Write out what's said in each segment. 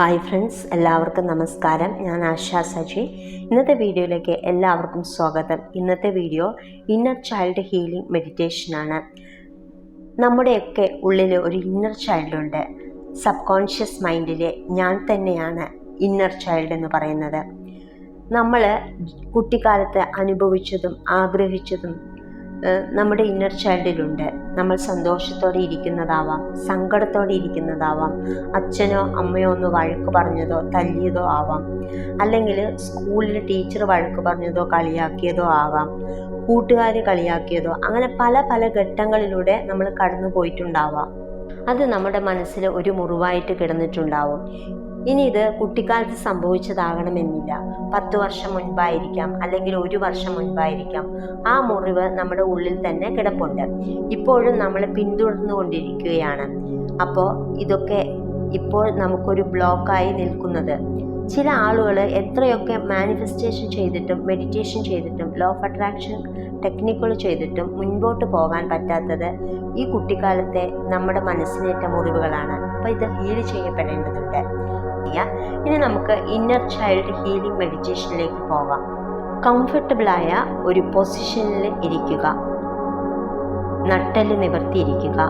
Hi friends എല്ലാവർക്കും നമസ്കാരം. ഞാൻ ആശാ സജി. ഇന്നത്തെ വീഡിയോയിലേക്ക് എല്ലാവർക്കും സ്വാഗതം. ഇന്നത്തെ വീഡിയോ ഇന്നർ ചൈൽഡ് ഹീലിംഗ് മെഡിറ്റേഷനാണ് നമ്മുടെയൊക്കെ ഉള്ളിൽ ഒരു ഇന്നർ ചൈൽഡുണ്ട് സബ് കോൺഷ്യസ് മൈൻഡിലെ ഞാൻ തന്നെയാണ് ഇന്നർ ചൈൽഡ് എന്ന് പറയുന്നത്. നമ്മൾ കുട്ടിക്കാലത്ത് അനുഭവിച്ചതും ആഗ്രഹിച്ചതും നമ്മുടെ ഇന്നർ ചൈൽഡിലുണ്ട് നമ്മൾ സന്തോഷത്തോടെ ഇരിക്കുന്നതാവാം സങ്കടത്തോടെ ഇരിക്കുന്നതാവാം അച്ഛനോ അമ്മയോ ഒന്ന് വഴക്ക് പറഞ്ഞതോ തല്ലിയതോ ആവാം. അല്ലെങ്കിൽ സ്കൂളിൽ ടീച്ചർ വഴക്ക് പറഞ്ഞതോ കളിയാക്കിയതോ ആവാം. കൂട്ടുകാർ കളിയാക്കിയതോ അങ്ങനെ പല പല ഘട്ടങ്ങളിലൂടെ നമ്മൾ കടന്നു പോയിട്ടുണ്ടാവാം അത് നമ്മുടെ മനസ്സിൽ ഒരു മുറിവായിട്ട് കിടന്നിട്ടുണ്ടാവും. ഇനി ഇത് കുട്ടിക്കാലത്ത് സംഭവിച്ചതാകണമെന്നില്ല. പത്ത് വർഷം മുൻപായിരിക്കാം അല്ലെങ്കിൽ ഒരു വർഷം മുൻപായിരിക്കാം. ആ മുറിവ് നമ്മുടെ ഉള്ളിൽ തന്നെ കിടപ്പുണ്ട്. ഇപ്പോഴും നമ്മൾ പിന്തുടർന്നുകൊണ്ടിരിക്കുകയാണ്. അപ്പോൾ ഇതൊക്കെ ഇപ്പോൾ നമുക്കൊരു ബ്ലോക്കായി നിൽക്കുന്നത്. ചില ആളുകൾ എത്രയൊക്കെ മാനിഫെസ്റ്റേഷൻ ചെയ്തിട്ടും മെഡിറ്റേഷൻ ചെയ്തിട്ടും ലോ ഓഫ് അട്രാക്ഷൻ ടെക്നിക്കുകൾ ചെയ്തിട്ടും മുൻപോട്ട് പോകാൻ പറ്റാത്തത് ഈ കുട്ടിക്കാലത്തെ നമ്മുടെ മനസ്സിനേറ്റ മുറിവുകളാണ്. അപ്പോൾ ഇത് ഹീൽ ചെയ്യപ്പെടേണ്ടതുണ്ട്. ഇനി നമുക്ക് ഇന്നർ ചൈൽഡ് ഹീലിംഗ് മെഡിറ്റേഷനിലേക്ക് പോകാം. കംഫർട്ടബിളായ ഒരു പൊസിഷനിൽ ഇരിക്കുക. നട്ടൽ നിവർത്തിയിരിക്കുക.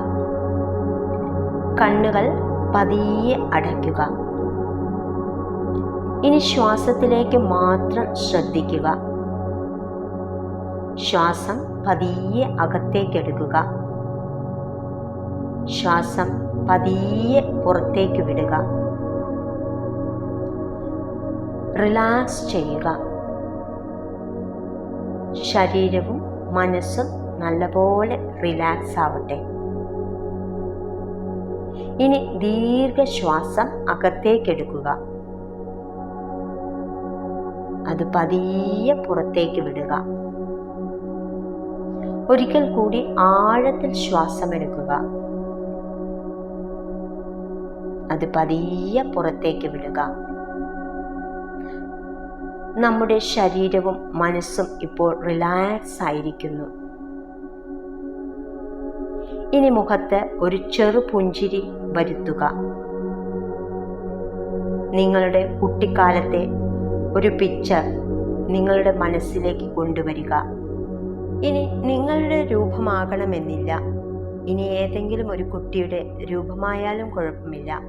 കണ്ണുകൾ പതിയെ അടയ്ക്കുക. ഇനി ശ്വാസത്തിലേക്ക് മാത്രം ശ്രദ്ധിക്കുക. ശ്വാസം പതിയെ അകത്തേക്കെടുക്കുക ശ്വാസം പതിയെ പുറത്തേക്ക് വിടുക. റിലാക്സ് ചെയ്യുക. ശരീരവും മനസ്സും നല്ലപോലെ റിലാക്സ് ആവട്ടെ. ഇനി ദീർഘശ്വാസം അകത്തേക്കെടുക്കുക. അത് പതിയെ പുറത്തേക്ക് വിടുക. ഒരിക്കൽ കൂടി ആഴത്തിൽ ശ്വാസം എടുക്കുക അത് പതിയെ പുറത്തേക്ക് വിടുക. നമ്മുടെ ശരീരവും മനസ്സും ഇപ്പോൾ റിലാക്സ് ആയിരിക്കുന്നു. ഇനി മുഖത്ത് ഒരു ചെറു പുഞ്ചിരി വരുത്തുക. നിങ്ങളുടെ കുട്ടിക്കാലത്തെ ഒരു പിക്ചർ നിങ്ങളുടെ മനസ്സിലേക്ക് കൊണ്ടുവരിക. ഇനി നിങ്ങളുടെ രൂപമാകണമെന്നില്ല. ഇനി ഏതെങ്കിലും ഒരു കുട്ടിയുടെ രൂപമായാലും കുഴപ്പമില്ല.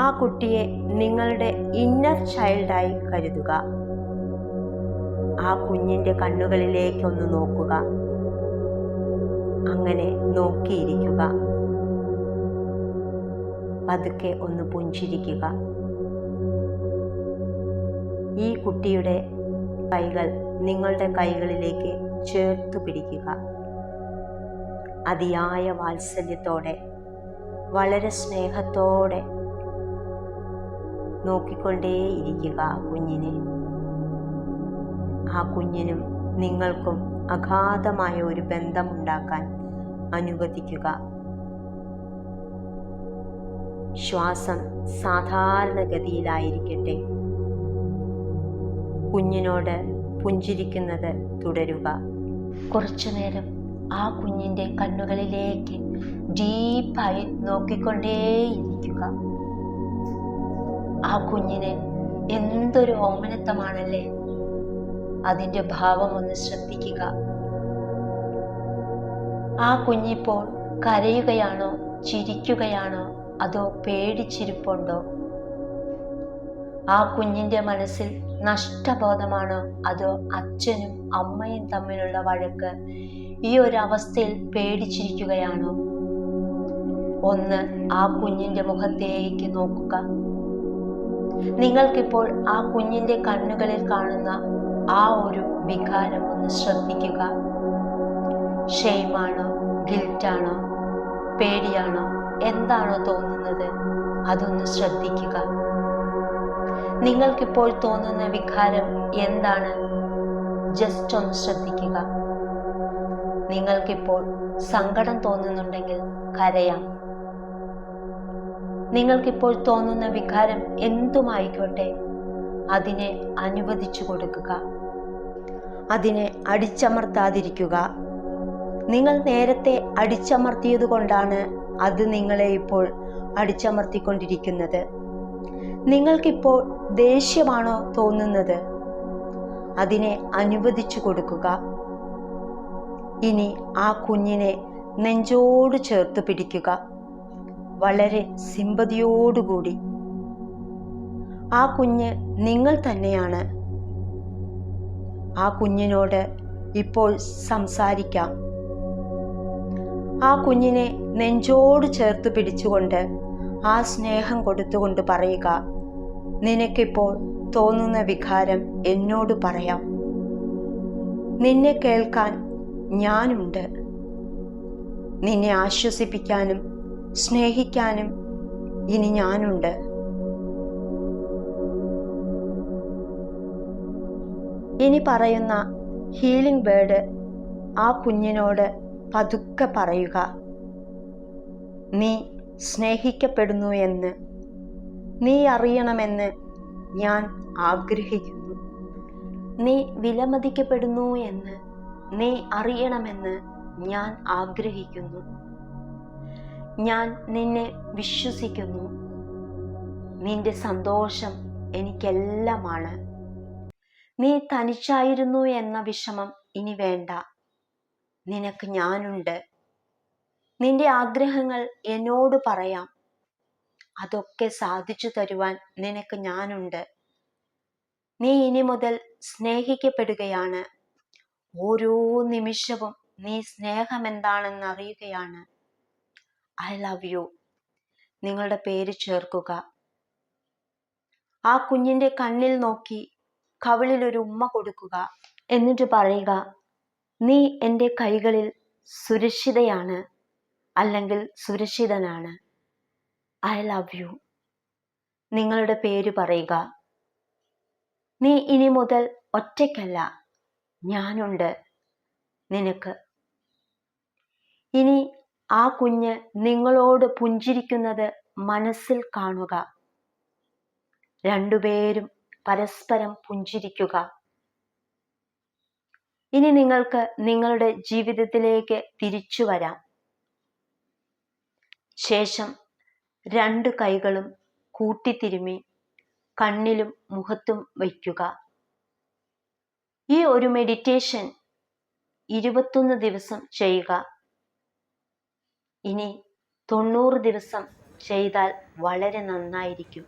ആ കുട്ടിയെ നിങ്ങളുടെ ഇന്നർ ചൈൽഡായി കരുതുക. ആ കുഞ്ഞിന്റെ കണ്ണുകളിലേക്കൊന്ന് നോക്കുക. അങ്ങനെ നോക്കിയിരിക്കുക. പതുക്കെ ഒന്ന് പുഞ്ചിരിക്കുക. ഈ കുട്ടിയുടെ കൈകൾ നിങ്ങളുടെ കൈകളിലേക്ക് ചേർത്തു പിടിക്കുക. അതിയായ വാത്സല്യത്തോടെ വളരെ സ്നേഹത്തോടെ നോക്കിക്കൊണ്ടേയിരിക്കുക കുഞ്ഞിനെ. ആ കുഞ്ഞിനും നിങ്ങൾക്കും അഗാധമായ ഒരു ബന്ധമുണ്ടാക്കാൻ അനുവദിക്കുക. ശ്വാസം സാധാരണഗതിയിലായിരിക്കട്ടെ. കുഞ്ഞിനോട് പുഞ്ചിരിക്കുന്നത് തുടരുക. കുറച്ചു നേരം ആ കുഞ്ഞിന്റെ കണ്ണുകളിലേക്ക് ഡീപ്പായി നോക്കിക്കൊണ്ടേയിരിക്കുക. ആ കുഞ്ഞിന് എന്തൊരു ഓമനത്തമാണല്ലേ? അതിന്റെ ഭാവം ഒന്ന് ശ്രദ്ധിക്കുക. ആ കുഞ്ഞിപ്പോൾ കരയുകയാണോ ചിരിക്കുകയാണോ അതോ പേടിച്ചിരിപ്പുണ്ടോ? ആ കുഞ്ഞിന്റെ മനസ്സിൽ നഷ്ടബോധമാണോ അതോ അച്ഛനും അമ്മയും തമ്മിലുള്ള വഴക്ക് ഈ ഒരു അവസ്ഥയിൽ പേടിച്ചിരിക്കുകയാണോ? ഒന്ന് ആ കുഞ്ഞിന്റെ മുഖത്തേക്ക് നോക്കുക. നിങ്ങൾക്കിപ്പോൾ ആ കുഞ്ഞിന്റെ കണ്ണുകളിൽ കാണുന്ന ആ ഒരു വികാരം ഒന്ന് ശ്രദ്ധിക്കുക. ഷെയ്മാണോ? ഗിൽറ്റാണോ? പേടിയാണോ? എന്താണോ തോന്നുന്നത്? അതൊന്ന് ശ്രദ്ധിക്കുക. നിങ്ങൾക്കിപ്പോൾ തോന്നുന്ന വികാരം എന്താണ്? ജസ്റ്റ് ഒന്ന് ശ്രദ്ധിക്കുക. നിങ്ങൾക്കിപ്പോൾ സങ്കടം തോന്നുന്നുണ്ടെങ്കിൽ കരയാം. നിങ്ങൾക്കിപ്പോൾ തോന്നുന്ന വികാരം എന്തുമായിക്കോട്ടെ അതിനെ അനുവദിച്ചു കൊടുക്കുക. അതിനെ അടിച്ചമർത്താതിരിക്കുക. നിങ്ങൾ നേരത്തെ അടിച്ചമർത്തിയത് കൊണ്ടാണ് അത് നിങ്ങളെ ഇപ്പോൾ അടിച്ചമർത്തിക്കൊണ്ടിരിക്കുന്നത്. നിങ്ങൾക്കിപ്പോൾ ദേഷ്യമാണോ തോന്നുന്നത്? അതിനെ അനുവദിച്ചു കൊടുക്കുക. ഇനി ആ കുഞ്ഞിനെ നെഞ്ചോട് ചേർത്ത് പിടിക്കുക. വളരെ സിമ്പതിയോടുകൂടി. ആ കുഞ്ഞ് നിങ്ങൾ തന്നെയാണ്. ആ കുഞ്ഞിനോട് ഇപ്പോൾ സംസാരിക്കാം. ആ കുഞ്ഞിനെ നെഞ്ചോട് ചേർത്ത് പിടിച്ചുകൊണ്ട് ആ സ്നേഹം കൊടുത്തുകൊണ്ട് പറയുക നിനക്കിപ്പോൾ തോന്നുന്ന വികാരം എന്നോട് പറയാം. നിന്നെ കേൾക്കാൻ ഞാനുണ്ട്. നിന്നെ ആശ്വസിപ്പിക്കാനും സ്നേഹിക്കാനും ഇനി ഞാനുണ്ട്. ഇനി പറയുന്ന ഹീലിംഗ് ബേർഡ് ആ കുഞ്ഞിനോട് പതുക്കെ പറയുക. നീ സ്നേഹിക്കപ്പെടുന്നു എന്ന് നീ അറിയണമെന്ന് ഞാൻ ആഗ്രഹിക്കുന്നു. നീ വിലമതിക്കപ്പെടുന്നു എന്ന് നീ അറിയണമെന്ന് ഞാൻ ആഗ്രഹിക്കുന്നു. ഞാൻ നിന്നെ വിശ്വസിക്കുന്നു. നിന്റെ സന്തോഷം എനിക്കെല്ലാമാണ്. നീ തനിച്ചായിരുന്നു എന്ന വിഷമം ഇനി വേണ്ട. നിനക്ക് ഞാനുണ്ട്. നിന്റെ ആഗ്രഹങ്ങൾ എന്നോട് പറയാം. അതൊക്കെ സാധിച്ചു തരുവാൻ നിനക്ക് ഞാനുണ്ട്. നീ ഇനി മുതൽ സ്നേഹിക്കപ്പെടുകയാണ്. ഓരോ നിമിഷവും നീ സ്നേഹം എന്താണെന്ന് അറിയുകയാണ് ഐ ലവ് യു. നിങ്ങളുടെ പേര് ചേർക്കുക. ആ കുഞ്ഞിന്റെ കണ്ണിൽ നോക്കി കവിളിൽ ഒരു ഉമ്മ കൊടുക്കുക. എന്നിട്ട് പറയുക നീ എന്റെ കൈകളിൽ സുരക്ഷിതയാണ് അല്ലെങ്കിൽ സുരക്ഷിതനാണ്. I love you. നിങ്ങളുടെ പേര് പറയുക നീ ഇനി മുതൽ ഒറ്റയ്ക്കല്ല ഞാനുണ്ട് നിനക്ക്. ഇനി ആ കുഞ്ഞ് നിങ്ങളോട് പുഞ്ചിരിക്കുന്നത് മനസ്സിൽ കാണുക. രണ്ടുപേരും പരസ്പരം പുഞ്ചിരിക്കുക. ഇനി നിങ്ങൾക്ക് നിങ്ങളുടെ ജീവിതത്തിലേക്ക് തിരിച്ചു വരാം. ശേഷം രണ്ട് കൈകളും കൂട്ടിത്തിരുമി കണ്ണിലും മുഖത്തും വയ്ക്കുക. ഈ ഒരു മെഡിറ്റേഷൻ ഇരുപത്തൊന്ന് ദിവസം ചെയ്യുക. ഇനി തൊണ്ണൂറ് ദിവസം ചെയ്താൽ വളരെ നന്നായിരിക്കും.